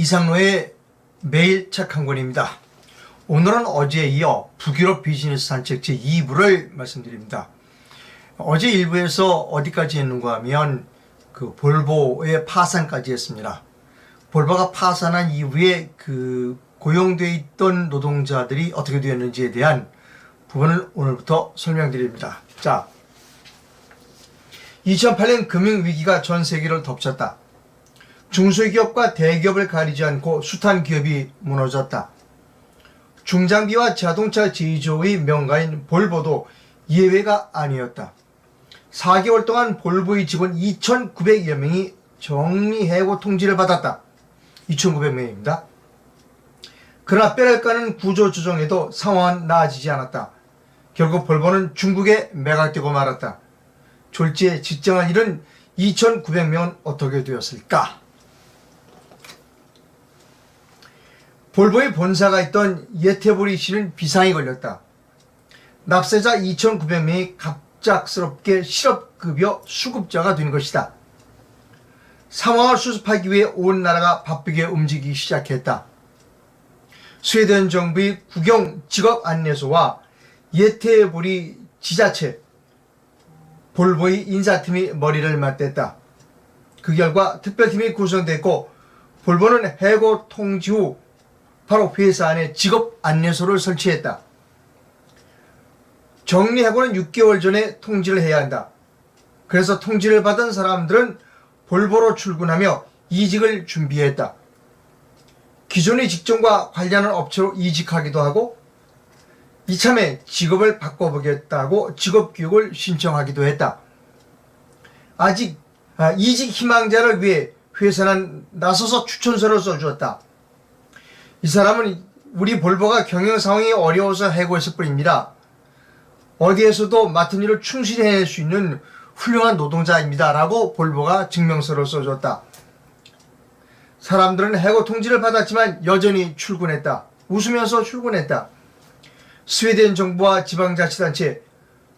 이상로의 매일 책 한 권입니다. 오늘은 어제에 이어 북유럽 비즈니스 산책 제 2부를 말씀드립니다. 어제 1부에서 어디까지 했는가 하면 그 볼보의 파산까지 했습니다. 볼보가 파산한 이후에 그 고용돼 있던 노동자들이 어떻게 되었는지에 대한 부분을 오늘부터 설명드립니다. 자, 2008년 금융위기가 전 세계를 덮쳤다. 중소기업과 대기업을 가리지 않고 숱한 기업이 무너졌다. 중장비와 자동차 제조의 명가인 볼보도 예외가 아니었다. 4개월 동안 볼보의 직원 2,900여 명이 정리해고 통지를 받았다. 2,900명입니다. 그러나 뼈를 까는 구조 조정에도 상황은 나아지지 않았다. 결국 볼보는 중국에 매각되고 말았다. 졸지에 직장을 잃은 2,900명은 어떻게 되었을까? 볼보의 본사가 있던 예태보리 시는 비상이 걸렸다. 납세자 2,900명이 갑작스럽게 실업급여 수급자가 된 것이다. 상황을 수습하기 위해 온 나라가 바쁘게 움직이기 시작했다. 스웨덴 정부의 국영 직업 안내소와 예태보리 지자체, 볼보의 인사팀이 머리를 맞댔다. 그 결과 특별팀이 구성됐고 볼보는 해고 통지 후 바로 회사 안에 직업 안내소를 설치했다. 정리해고는 6개월 전에 통지를 해야 한다. 그래서 통지를 받은 사람들은 볼보로 출근하며 이직을 준비했다. 기존의 직종과 관련한 업체로 이직하기도 하고 이참에 직업을 바꿔보겠다고 직업교육을 신청하기도 했다. 아직 아, 이직 희망자를 위해 회사는 나서서 추천서를 써주었다. 이 사람은 우리 볼보가 경영 상황이 어려워서 해고했을 뿐입니다. 어디에서도 맡은 일을 충실히 해낼 수 있는 훌륭한 노동자입니다. 라고 볼보가 증명서를 써줬다. 사람들은 해고 통지를 받았지만 여전히 출근했다. 웃으면서 출근했다. 스웨덴 정부와 지방자치단체,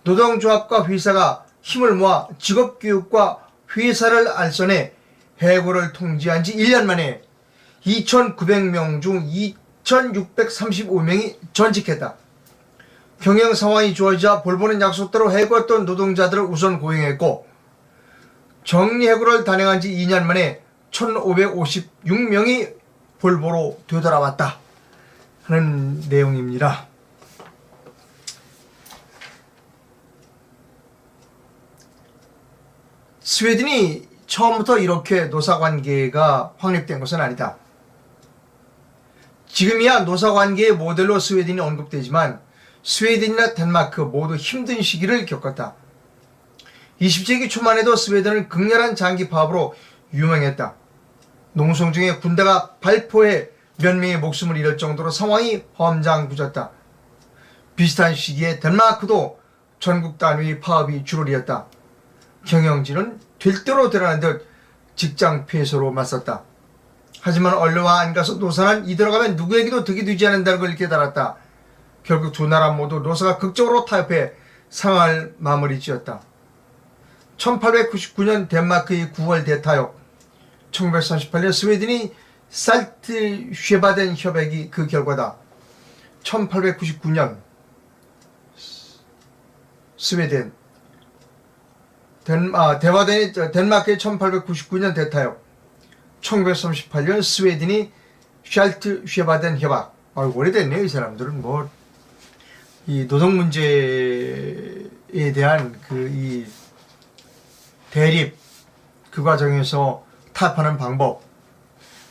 노동조합과 회사가 힘을 모아 직업교육과 회사를 알선해 해고를 통지한 지 1년 만에 2,900명 중 2,635명이 전직했다. 경영 상황이 좋아지자 볼보는 약속대로 해고했던 노동자들을 우선 고용했고 정리해고를 단행한 지 2년 만에 1,556명이 볼보로 되돌아왔다 하는 내용입니다. 스웨덴이 처음부터 이렇게 노사 관계가 확립된 것은 아니다. 지금이야 노사관계의 모델로 스웨덴이 언급되지만 스웨덴이나 덴마크 모두 힘든 시기를 겪었다. 20세기 초만 해도 스웨덴은 극렬한 장기 파업으로 유명했다. 농성 중에 군대가 발포해 몇 명의 목숨을 잃을 정도로 상황이 험장부졌다. 비슷한 시기에 덴마크도 전국 단위 파업이 주롤이었다. 경영진은 될 대로 드러난 듯 직장 폐소로 맞섰다. 하지만 언론와 안 가서 노사는 이 들어가면 누구에게도 득이 되지 않는다는 걸 깨달았다. 결국 두 나라 모두 노사가 극적으로 타협해 상황을 마무리 지었다. 1899년 덴마크의 9월 대타협, 1938년 스웨덴이 살트 쉐바덴 협약이 그 결과다. 1899년 스웨덴 덴, 아, 덴마크의 1899년 대타협 1938년 스웨덴이 샬트 쉐바덴 협약 아, 오래됐네요 이 사람들은 뭐 이 노동 문제에 대한 그 이 대립 그 과정에서 타협하는 방법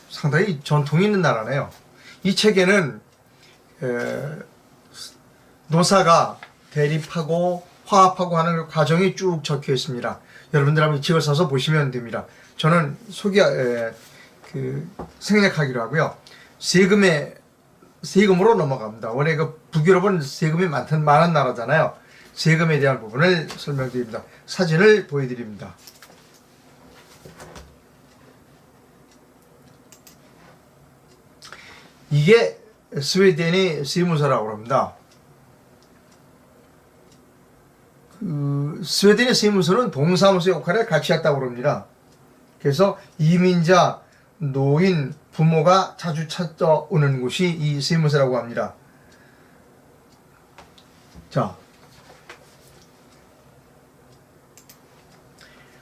상당히 전통이 있는 나라네요. 이 책에는 에, 노사가 대립하고 화합하고 하는 그 과정이 쭉 적혀 있습니다. 여러분들 한번 이 책을 사서 보시면 됩니다. 저는 소개 에, 그 생략하기로 하고요. 세금에 세금으로 넘어갑니다. 원래 그 북유럽은 세금이 많던 많은 나라잖아요. 세금에 대한 부분을 설명드립니다. 사진을 보여드립니다. 이게 스웨덴의 세무서라고 합니다. 그 스웨덴의 세무서는 동사무소 역할을 같이 했다고 합니다. 그래서 이민자, 노인, 부모가 자주 찾아오는 곳이 이 세무서라고 합니다. 자,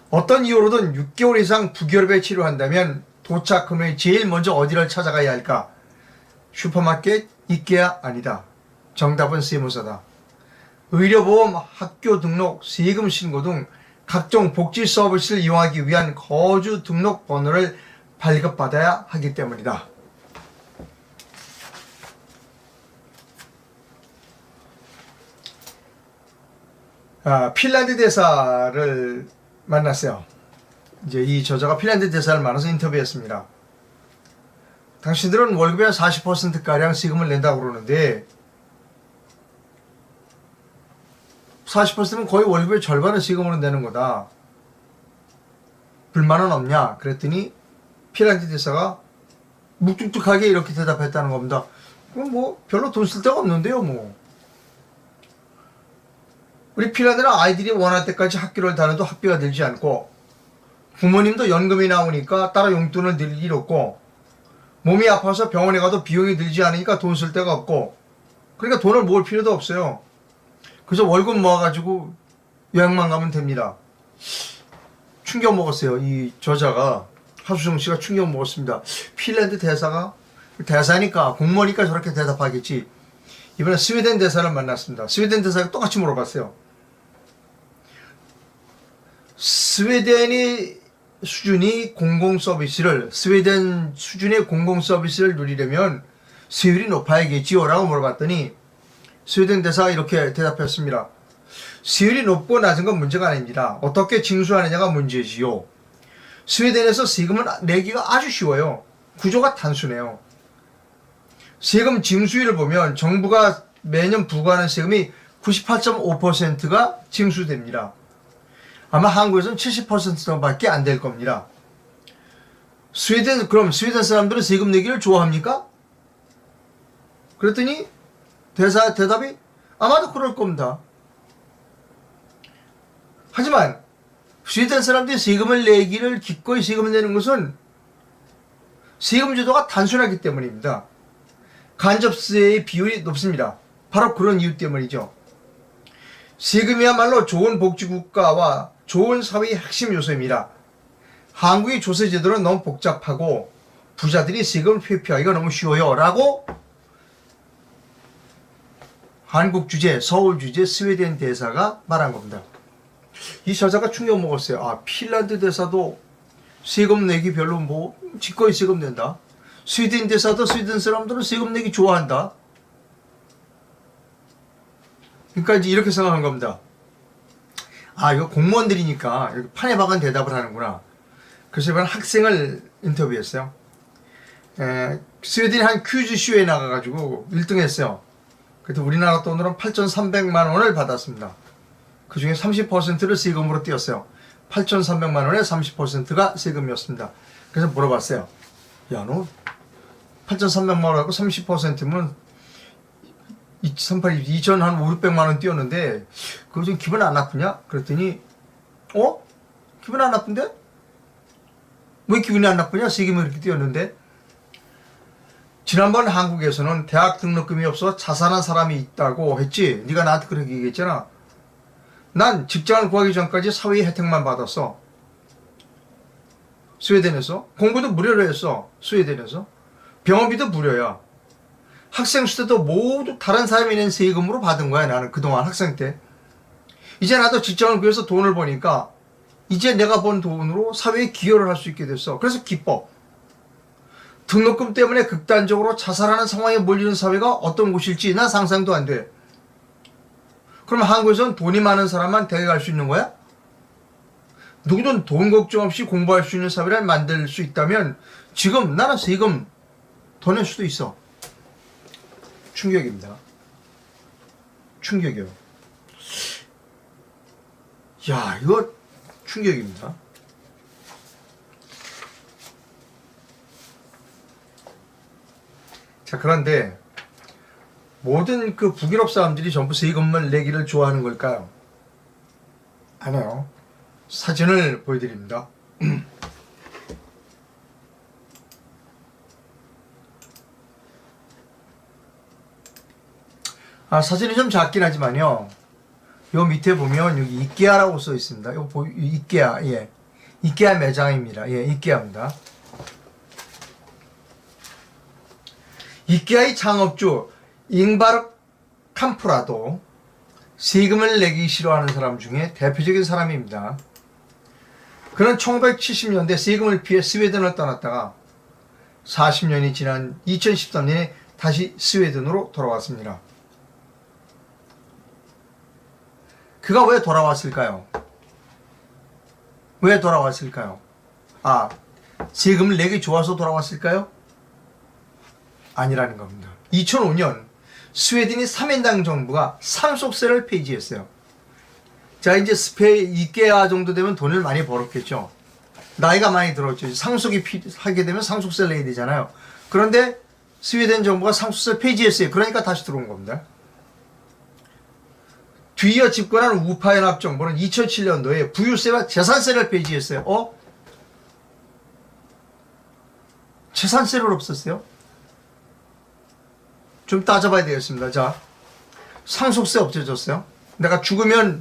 어떤 이유로든 6개월 이상 부결배 치료한다면 도착 후에 제일 먼저 어디를 찾아가야 할까? 슈퍼마켓, 이케아 아니다. 정답은 세무서다. 의료보험, 학교 등록, 세금 신고 등 각종 복지 서비스를 이용하기 위한 거주 등록 번호를 발급받아야 하기 때문이다. 아, 핀란드 대사를 만났어요. 이제 이 저자가 핀란드 대사를 만나서 인터뷰했습니다. 당신들은 월급의 40%가량 세금을 낸다고 그러는데 40%면 거의 월급의 절반을 세금으로 내는 거다. 불만은 없냐? 그랬더니 핀란드 대사가 묵뚝뚝하게 이렇게 대답했다는 겁니다. 그럼 뭐 별로 돈 쓸 데가 없는데요, 뭐. 우리 핀란드는 아이들이 원할 때까지 학교를 다녀도 학비가 들지 않고 부모님도 연금이 나오니까 따로 용돈을 낼일 없고 몸이 아파서 병원에 가도 비용이 들지 않으니까 돈 쓸 데가 없고 그러니까 돈을 모을 필요도 없어요. 그래서 월급 모아가지고 여행만 가면 됩니다. 충격 먹었어요. 이 저자가 하수정 씨가 충격 먹었습니다. 핀란드 대사가 대사니까 공무원이니까 저렇게 대답하겠지. 이번에 스웨덴 대사를 만났습니다. 스웨덴 대사가 똑같이 물어봤어요. 스웨덴이 수준이 공공 서비스를 스웨덴 수준의 공공 서비스를 누리려면 세율이 높아야겠지요라고 물어봤더니 스웨덴 대사가 이렇게 대답했습니다. 세율이 높고 낮은 건 문제가 아닙니다. 어떻게 징수하느냐가 문제지요. 스웨덴에서 세금을 내기가 아주 쉬워요. 구조가 단순해요. 세금 징수율을 보면 정부가 매년 부과하는 세금이 98.5%가 징수됩니다. 아마 한국에서는 70% 정도밖에 안 될 겁니다. 스웨덴 그럼 스웨덴 사람들은 세금 내기를 좋아합니까? 그랬더니 대사 대답이 아마도 그럴 겁니다. 하지만 스웨덴 사람들이 세금을 내기를 기꺼이 세금을 내는 것은 세금 제도가 단순하기 때문입니다. 간접세의 비율이 높습니다. 바로 그런 이유 때문이죠. 세금이야말로 좋은 복지국가와 좋은 사회의 핵심 요소입니다. 한국의 조세제도는 너무 복잡하고 부자들이 세금을 회피하기가 너무 쉬워요. 라고 한국 주재, 서울 주재, 스웨덴 대사가 말한 겁니다. 이 저자가 충격 먹었어요. 아, 핀란드 대사도 세금 내기 별로 뭐, 기꺼이 세금 낸다. 스웨덴 대사도 스웨덴 사람들은 세금 내기 좋아한다. 그러니까 이제 이렇게 생각한 겁니다. 아, 이거 공무원들이니까 판에 박은 대답을 하는구나. 그래서 이번 학생을 인터뷰했어요. 에, 스웨덴이 한 퀴즈쇼에 나가가지고 1등 했어요. 그래도 우리나라 돈으로 8,300만 원을 받았습니다. 그 중에 30%를 세금으로 띄었어요. 8,300만 원의 30%가 세금이었습니다. 그래서 물어봤어요. 야, 너 8,300만 원하고 30%면 2038, 2천 한 5, 600만 원 띄었는데 그거 좀 기분 안 나쁘냐? 그랬더니 어? 기분 안 나쁜데? 왜 기분이 안 나쁘냐? 세금을 이렇게 띄었는데 지난번 한국에서는 대학 등록금이 없어 자살한 사람이 있다고 했지. 네가 나한테 그렇게 얘기했잖아. 난 직장을 구하기 전까지 사회의 혜택만 받았어. 스웨덴에서 공부도 무료로 했어. 스웨덴에서 병원비도 무료야. 학생 시대도 모두 다른 사람이 낸 세금으로 받은 거야. 나는 그동안 학생 때. 이제 나도 직장을 구해서 돈을 버니까 이제 내가 번 돈으로 사회에 기여를 할 수 있게 됐어. 그래서 기뻐. 등록금 때문에 극단적으로 자살하는 상황에 몰리는 사회가 어떤 곳일지 나 상상도 안 돼. 그럼 한국에서는 돈이 많은 사람만 대학 갈수 있는 거야? 누구든 돈 걱정 없이 공부할 수 있는 사회를 만들 수 있다면 지금 나는 세금 더 낼 수도 있어. 충격입니다. 충격이요. 야, 이거 충격입니다. 자, 그런데 모든 그 북유럽 사람들이 전부 세금을 내기를 좋아하는 걸까요? 아니요. 사진을 보여드립니다. 아, 사진이 좀 작긴 하지만요. 요 밑에 보면 여기 이케아라고 써 있습니다. 요 이케아, 예. 이케아 매장입니다. 예, 이케아입니다. 이케아의 창업주 잉바르 캄프라도 세금을 내기 싫어하는 사람 중에 대표적인 사람입니다. 그는 1970년대 세금을 피해 스웨덴을 떠났다가 40년이 지난 2013년에 다시 스웨덴으로 돌아왔습니다. 그가 왜 돌아왔을까요? 왜 돌아왔을까요? 아, 세금을 내기 좋아서 돌아왔을까요? 아니라는 겁니다. 2005년 스웨덴의 3인당 정부가 상속세를 폐지했어요. 자, 이제 스페 이케아 정도 되면 돈을 많이 벌었겠죠. 나이가 많이 들었죠. 상속이 피, 하게 되면 상속세를 내야 되잖아요. 그런데 스웨덴 정부가 상속세 폐지했어요. 그러니까 다시 들어온 겁니다. 뒤이어 집권한 우파 연합 정부는 2007년도에 부유세와 재산세를 폐지했어요. 어? 재산세를 없었어요? 좀 따져봐야 되겠습니다. 자, 상속세 없어졌어요. 내가 죽으면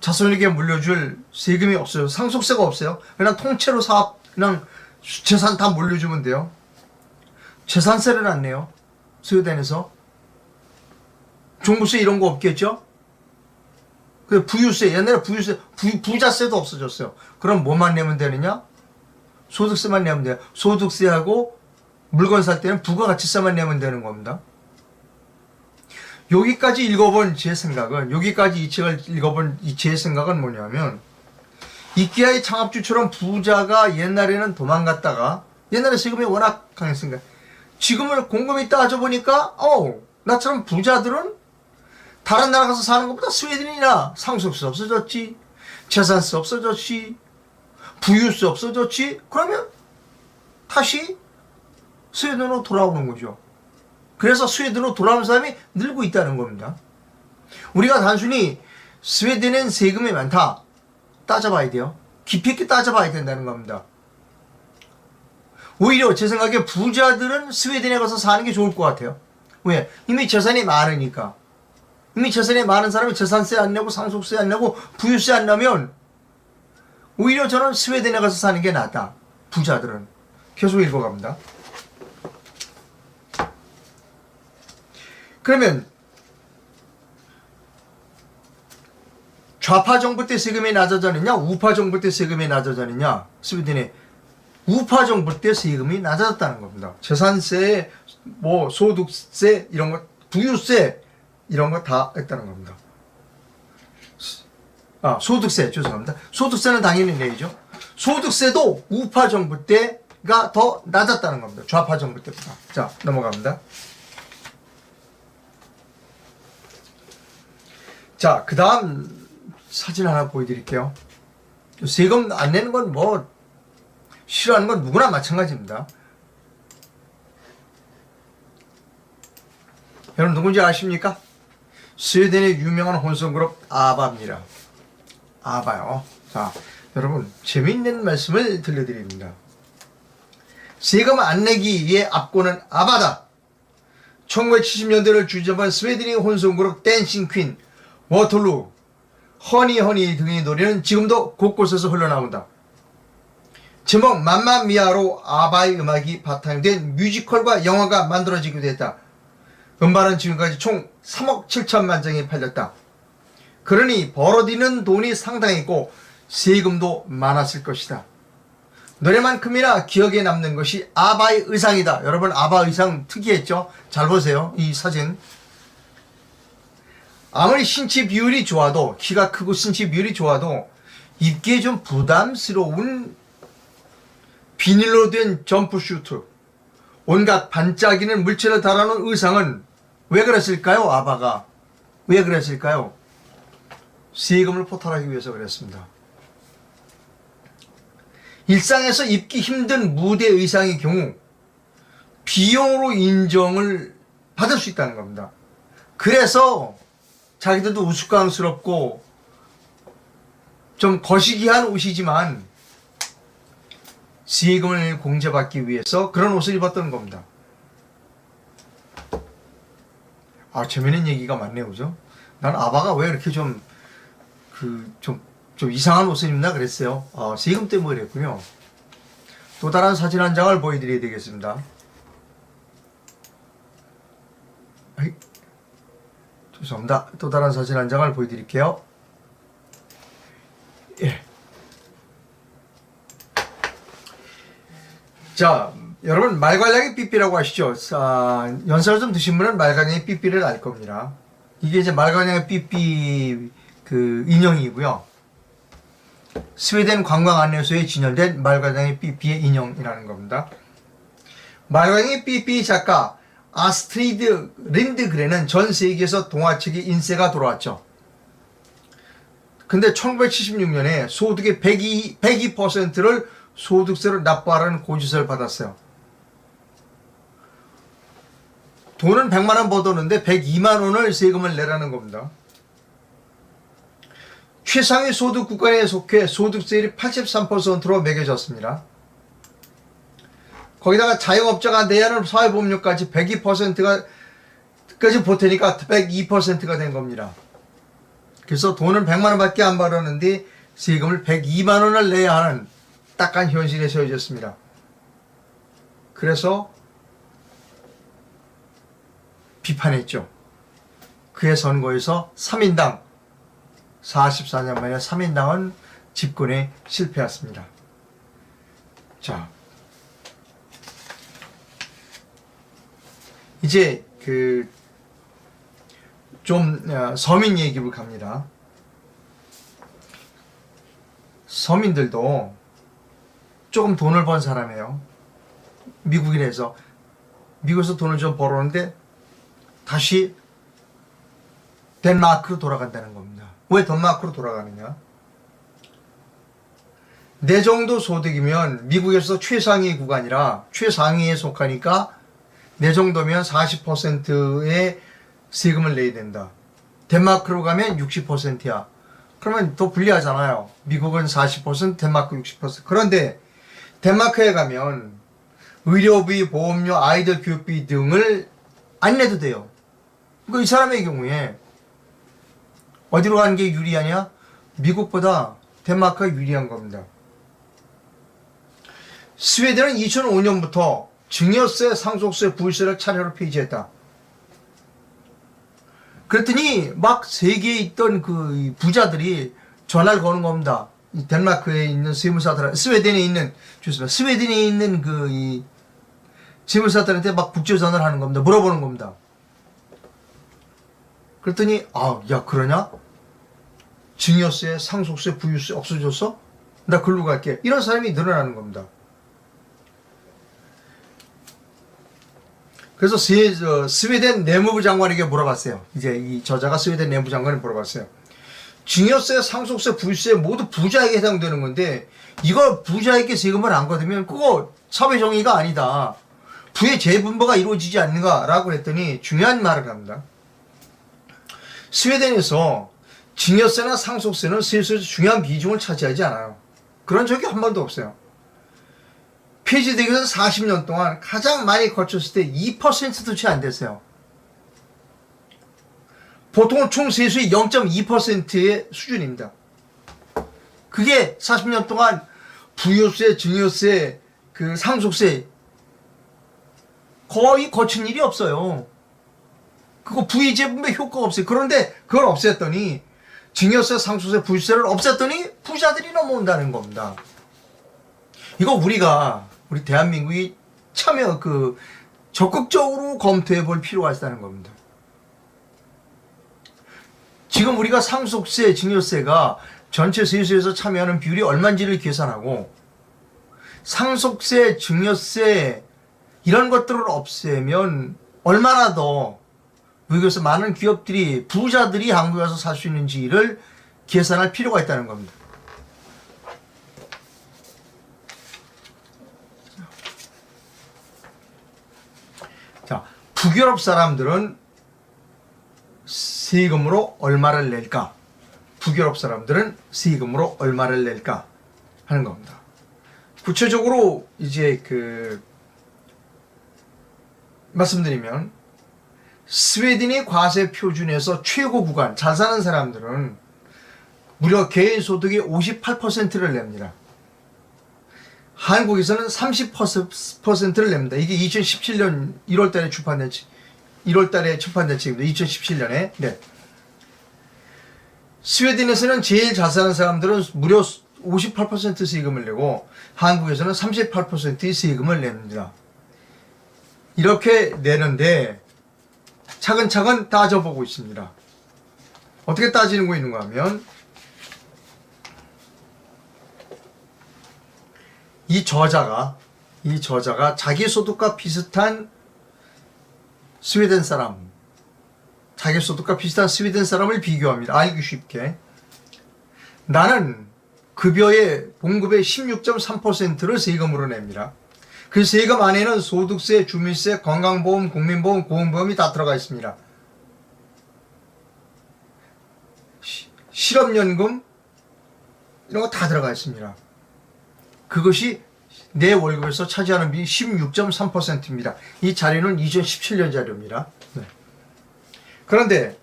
자손에게 물려줄 세금이 없어요. 상속세가 없어요. 그냥 통째로 사업, 그냥 재산 다 물려주면 돼요. 재산세를 안 내요. 스웨덴에서. 종부세 이런 거 없겠죠? 그 부유세, 옛날에 부유세, 부, 부자세도 없어졌어요. 그럼 뭐만 내면 되느냐? 소득세만 내면 돼요. 소득세하고 물건 살 때는 부가가치세만 내면 되는 겁니다. 여기까지 읽어본 제 생각은 여기까지 이 책을 읽어본 이제 생각은 뭐냐면 이케아의 창업주처럼 부자가 옛날에는 도망갔다가 옛날에 세금이 워낙 강했으니까 지금을 곰곰이 따져보니까 어 나처럼 부자들은 다른 나라 가서 사는 것보다 스웨덴이나 상속세 없어졌지 재산세 없어졌지 부유세 없어졌지 그러면 다시 스웨덴으로 돌아오는 거죠. 그래서 스웨덴으로 돌아오는 사람이 늘고 있다는 겁니다. 우리가 단순히 스웨덴엔 세금이 많다 따져봐야 돼요. 깊이 있게 따져봐야 된다는 겁니다. 오히려 제 생각에 부자들은 스웨덴에 가서 사는 게 좋을 것 같아요. 왜? 이미 재산이 많으니까. 이미 재산이 많은 사람이 재산세 안 내고 상속세 안 내고 부유세 안 내면 오히려 저는 스웨덴에 가서 사는 게 낫다. 부자들은. 계속 읽어갑니다. 그러면 좌파 정부 때 세금이 낮아졌느냐 우파 정부 때 세금이 낮아졌느냐 스웨덴의 우파 정부 때 세금이 낮아졌다는 겁니다. 재산세, 뭐 소득세 이런 거, 부유세 이런 거 다 했다는 겁니다. 아 소득세 죄송합니다. 소득세는 당연히 내죠. 소득세도 우파 정부 때가 더 낮았다는 겁니다. 좌파 정부 때보다. 자 넘어갑니다. 자, 그 다음 사진 하나 보여드릴게요. 세금 안 내는 건 뭐, 싫어하는 건 누구나 마찬가지입니다. 여러분 누군지 아십니까? 스웨덴의 유명한 혼성그룹 아바입니다. 아바요. 자, 여러분 재미있는 말씀을 들려드립니다. 세금 안 내기에 앞고는 아바다. 1970년대를 주저한 스웨덴의 혼성그룹 댄싱 퀸 워털루, 허니 허니 등의 노래는 지금도 곳곳에서 흘러나온다. 제목 맘마미아로 아바의 음악이 바탕이 된 뮤지컬과 영화가 만들어지기도 했다. 음반은 지금까지 총 3억 7천만 장이 팔렸다. 그러니 벌어지는 돈이 상당했고 세금도 많았을 것이다. 노래만큼이나 기억에 남는 것이 아바의 의상이다. 여러분 아바 의상 특이했죠? 잘 보세요. 이 사진. 아무리 신체 비율이 좋아도 키가 크고 신체 비율이 좋아도 입기에 좀 부담스러운 비닐로 된 점프슈트. 온갖 반짝이는 물체를 달아놓은 의상은 왜 그랬을까요 아바가? 왜 그랬을까요? 세금을 포탈하기 위해서 그랬습니다. 일상에서 입기 힘든 무대 의상의 경우 비용으로 인정을 받을 수 있다는 겁니다. 그래서 자기들도 우스꽝스럽고 좀 거시기한 옷이지만 세금을 공제받기 위해서 그런 옷을 입었던 겁니다. 아 재밌는 얘기가 많네요, 그죠? 난 아바가 왜 이렇게 좀 그 좀 좀 이상한 옷을 입나 그랬어요. 아, 세금 때문에 그랬군요. 또 다른 사진 한 장을 보여드려야 되겠습니다. 아이, 죄송합니다. 또 다른 사진 한 장을 보여드릴게요. 예. 자, 여러분 말괄량의 삐삐라고 아시죠? 아, 연세를 좀 드신 분은 말괄량의 삐삐를 알 겁니다. 이게 이제 말괄량의 삐삐 그 인형이고요. 스웨덴 관광 안내소에 진열된 말괄량의 삐삐의 인형이라는 겁니다. 말괄량의 삐삐 작가 아스트리드 린드그레는 전 세계에서 동화 책의 인세가 돌아왔죠. 근데 1976년에 소득의 102, 102%를 소득세로 납부하라는 고지서를 받았어요. 돈은 100만 원 벌었는데 102만 원을 세금을 내라는 겁니다. 최상위 소득 구간에 속해 소득세율이 83%로 매겨졌습니다. 거기다가 자영업자가 내야 하는 사회보험료까지 102%가 까지 보태니까 102%가 된 겁니다. 그래서 돈은 100만 원밖에 안 벌었는데 세금을 102만 원을 내야 하는 딱한 현실에 처해졌습니다. 그래서 비판했죠. 그의 선거에서 3인당 44년 만에 3인당은 집권에 실패했습니다. 자, 이제 그 좀 서민 얘기로 갑니다. 서민들도 조금 돈을 번 사람이에요. 미국인에서 미국에서 돈을 좀 벌었는데 다시 덴마크로 돌아간다는 겁니다. 왜 덴마크로 돌아가느냐? 내 정도 소득이면 미국에서 최상위 구간이라 최상위에 속하니까 내 정도면 40%의 세금을 내야 된다. 덴마크로 가면 60%야. 그러면 더 불리하잖아요. 미국은 40%, 덴마크 60%. 그런데 덴마크에 가면 의료비, 보험료, 아이들 교육비 등을 안 내도 돼요. 그러니까 이 사람의 경우에 어디로 가는 게 유리하냐? 미국보다 덴마크가 유리한 겁니다. 스웨덴은 2005년부터 증여세, 상속세, 부유세를 차례로 폐지했다. 그랬더니 막 세계에 있던 그 부자들이 전화를 거는 겁니다. 이 덴마크에 있는 세무사들, 스웨덴에 있는 좋습니다. 스웨덴에 있는 그 이 세무사들한테 막 국제 전화를 하는 겁니다. 물어보는 겁니다. 그랬더니 아, 야 그러냐? 증여세, 상속세, 부유세 없어졌어? 나 글로 갈게. 이런 사람이 늘어나는 겁니다. 그래서 스, 저, 스웨덴 내무부 장관에게 물어봤어요. 이제 이 저자가 스웨덴 내무부 장관에 물어봤어요. 증여세, 상속세, 부유세 모두 부자에게 해당되는 건데 이걸 부자에게 세금을 안 걷으면 그거 사회 정의가 아니다. 부의 재분배가 이루어지지 않는가라고 했더니 중요한 말을 합니다. 스웨덴에서 증여세나 상속세는 세수에서 중요한 비중을 차지하지 않아요. 그런 적이 한 번도 없어요. 폐지되기 전 40년 동안 가장 많이 거쳤을 때 2%도 채 안 됐어요. 보통은 총 세수의 0.2%의 수준입니다. 그게 40년 동안 부유세, 증여세, 그 상속세 거의 거친 일이 없어요. 그거 부의재분배 효과가 없어요. 그런데 그걸 없앴더니 증여세, 상속세, 부유세를 없앴더니 부자들이 넘어온다는 겁니다. 이거 우리가 우리 대한민국이 참여 그 적극적으로 검토해 볼 필요가 있다는 겁니다. 지금 우리가 상속세, 증여세가 전체 세수에서 참여하는 비율이 얼마인지를 계산하고 상속세, 증여세 이런 것들을 없애면 얼마나 더 미국에서 많은 기업들이 부자들이 한국에 와서 살 수 있는지를 계산할 필요가 있다는 겁니다. 자, 북유럽 사람들은 세금으로 얼마를 낼까? 북유럽 사람들은 세금으로 얼마를 낼까? 하는 겁니다. 구체적으로 이제 그 말씀드리면 스웨덴의 과세 표준에서 최고 구간 잘 사는 사람들은 무려 개인 소득의 58%를 냅니다. 한국에서는 30%를 냅니다. 이게 2017년 1월 달에 출판된 책, 1월 달에 출판된 책입니다. 2017년에. 네. 스웨덴에서는 제일 잘 사는 사람들은 무려 58% 세금을 내고 한국에서는 38%의 세금을 냅니다. 이렇게 내는데 차근차근 따져보고 있습니다. 어떻게 따지는 거 있는가 하면 이 저자가 이 저자가 자기 소득과 비슷한 스웨덴 사람 자기 소득과 비슷한 스웨덴 사람을 비교합니다. 알기 쉽게 나는 급여의 봉급의 16.3%를 세금으로 냅니다. 그 세금 안에는 소득세, 주민세, 건강보험, 국민보험, 고용보험이 다 들어가 있습니다. 시- 실업연금 이런 거 다 들어가 있습니다. 그것이 내 월급에서 차지하는 비율이 16.3%입니다. 이 자료는 2017년 자료입니다. 네. 그런데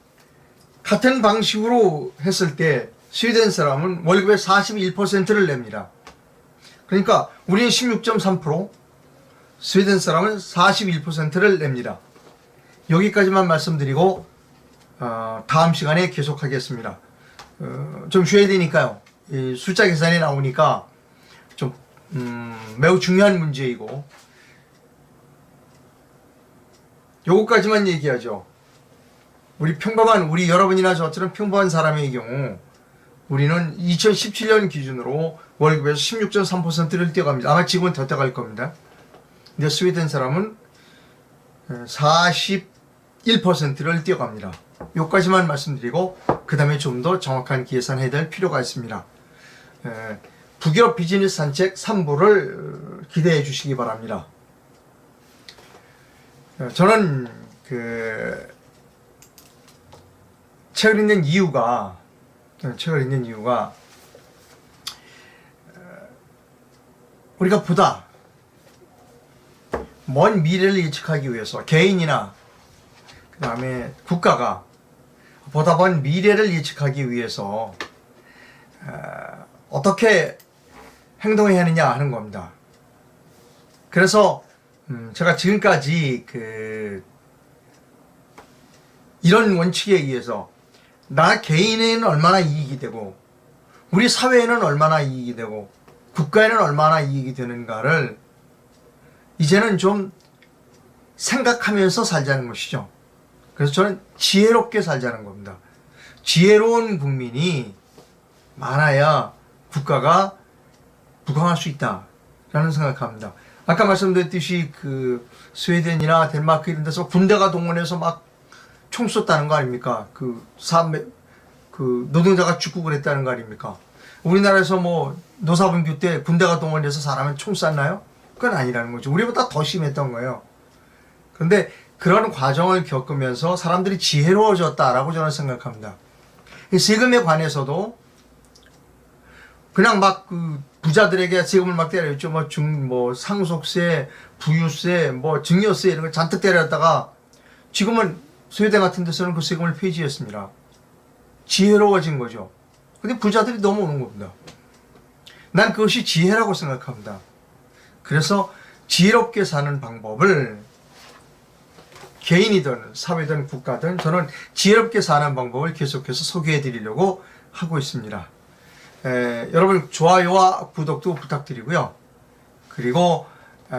같은 방식으로 했을 때 스웨덴 사람은 월급의 41%를 냅니다. 그러니까 우리는 16.3%, 스웨덴 사람은 41%를 냅니다. 여기까지만 말씀드리고 어, 다음 시간에 계속하겠습니다. 어, 좀 쉬어야 되니까요. 이 숫자 계산이 나오니까 좀 음, 매우 중요한 문제이고 요거까지만 얘기하죠. 우리 평범한 우리 여러분이나 저처럼 평범한 사람의 경우 우리는 2017년 기준으로 월급에서 16.3%를 뛰어갑니다. 아마 지금은 더 뛰어갈 겁니다. 근데 스웨덴 사람은 41%를 뛰어갑니다. 요까지만 말씀드리고 그 다음에 좀 더 정확한 계산해야 될 필요가 있습니다. 에, 북유럽 비즈니스 산책 3부를 기대해 주시기 바랍니다. 어, 저는 그 책을 읽는 이유가 저는 책을 읽는 이유가 어, 우리가 보다 먼 미래를 예측하기 위해서 개인이나 그 다음에 국가가 보다 먼 미래를 예측하기 위해서 어, 어떻게 행동해야 하느냐 하는 겁니다. 그래서 음, 제가 지금까지 그 이런 원칙에 의해서 나 개인에는 얼마나 이익이 되고 우리 사회에는 얼마나 이익이 되고 국가에는 얼마나 이익이 되는가를 이제는 좀 생각하면서 살자는 것이죠. 그래서 저는 지혜롭게 살자는 겁니다. 지혜로운 국민이 많아야 국가가 부강할 수 있다라는 생각합니다. 아까 말씀드렸듯이 그 스웨덴이나 덴마크 이런 데서 군대가 동원해서 막 총 쐈다는 거 아닙니까? 그 사람 그 노동자가 죽고 그랬다는 거 아닙니까? 우리나라에서 뭐 노사분규 때 군대가 동원돼서 사람을 총 쐈나요? 그건 아니라는 거죠. 우리보다 더 심했던 거예요. 그런데 그런 과정을 겪으면서 사람들이 지혜로워졌다라고 저는 생각합니다. 이 세금에 관해서도 그냥 막 그 부자들에게 세금을 막 때렸죠. 뭐 중, 뭐 상속세, 부유세, 뭐 증여세 이런 걸 잔뜩 때렸다가 지금은 스웨덴 같은 데서는 그 세금을 폐지했습니다. 지혜로워진 거죠. 근데 부자들이 넘어오는 겁니다. 난 그것이 지혜라고 생각합니다. 그래서 지혜롭게 사는 방법을 개인이든 사회든 국가든 저는 지혜롭게 사는 방법을 계속해서 소개해 드리려고 하고 있습니다. 에, 여러분 좋아요와 구독도 부탁드리고요. 그리고 에,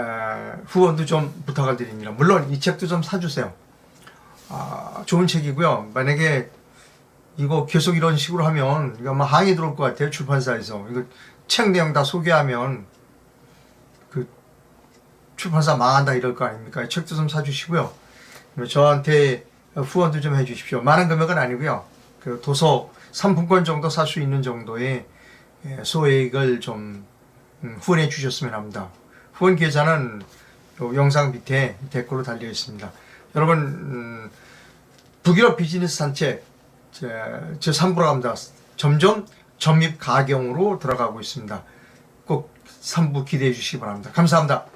후원도 좀 부탁을 드립니다. 물론 이 책도 좀 사주세요. 아, 좋은 책이고요. 만약에 이거 계속 이런 식으로 하면 이거 아마 항의 들어올 것 같아요. 출판사에서 이거 책 내용 다 소개하면 그 출판사 망한다 이럴 거 아닙니까? 이 책도 좀 사주시고요. 저한테 후원도 좀 해주십시오. 많은 금액은 아니고요. 그 도서 3분권 정도 살 수 있는 정도의 예, 소액을 좀 음, 후원해 주셨으면 합니다. 후원 계좌는 요 영상 밑에 댓글로 달려 있습니다. 여러분 음, 북유럽 비즈니스 산책 제, 제 3부로 갑니다. 점점 점입 가경으로 들어가고 있습니다. 꼭 3부 기대해 주시기 바랍니다. 감사합니다.